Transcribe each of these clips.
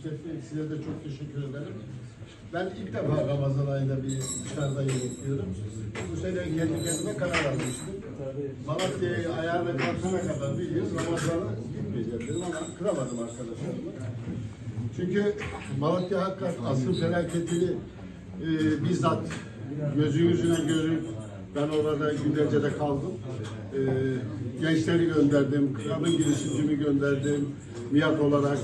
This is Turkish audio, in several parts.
Size de çok teşekkür ederim. Ben ilk defa Ramazan ayında bir dışarıda yemek yiyorum. Bu sene kendi kendime karar almıştım. Malatya'yı ayağına kalkana kadar bir yıl Ramazan'a gitmeyeceğim dedim ama kıramadım arkadaşlarımı. Çünkü Malatya hakikaten asıl felaketini e, bizzat gözü yüzüne görüp ben orada günlerce de kaldım. E, gençleri gönderdim, kralın girişimcimi gönderdim, Miyat olarak.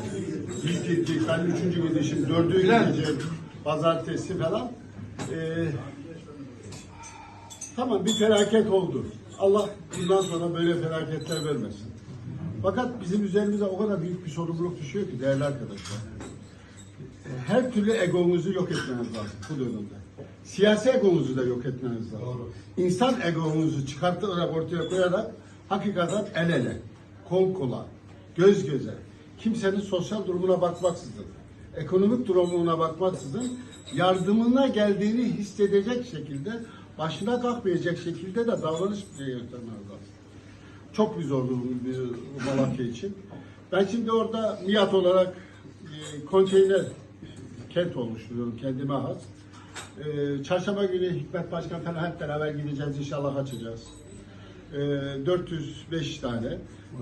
İlk gittik, ben üçüncü gidişim, dördüncü gideceğim, pazartesi falan. E, tamam bir felaket oldu. Allah bundan sonra böyle felaketler vermesin. Fakat bizim üzerimize o kadar büyük bir sorumluluk düşüyor ki değerli arkadaşlar her türlü egomuzu yok etmeniz lazım bu dönemde. Siyasi egomuzu da yok etmeniz lazım. İnsan egomuzu çıkartarak ortaya koyarak hakikaten el ele, kol kola, göz göze, kimsenin sosyal durumuna bakmaksızın, ekonomik durumuna bakmaksızın yardımına geldiğini hissedecek şekilde, başına kalkmayacak şekilde de davranış göstermeniz lazım. Çok bir zorluğum bir Malatya için. Ben şimdi orada MİAT olarak e, konteyner kent oluşturuyorum kendime has. E, çarşamba günü Hikmet Başkan falan hep beraber gideceğiz inşallah açacağız. E, 405 tane.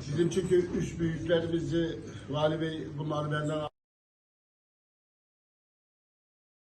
Bizim çünkü üst büyüklerimizi Vali Bey bunları benden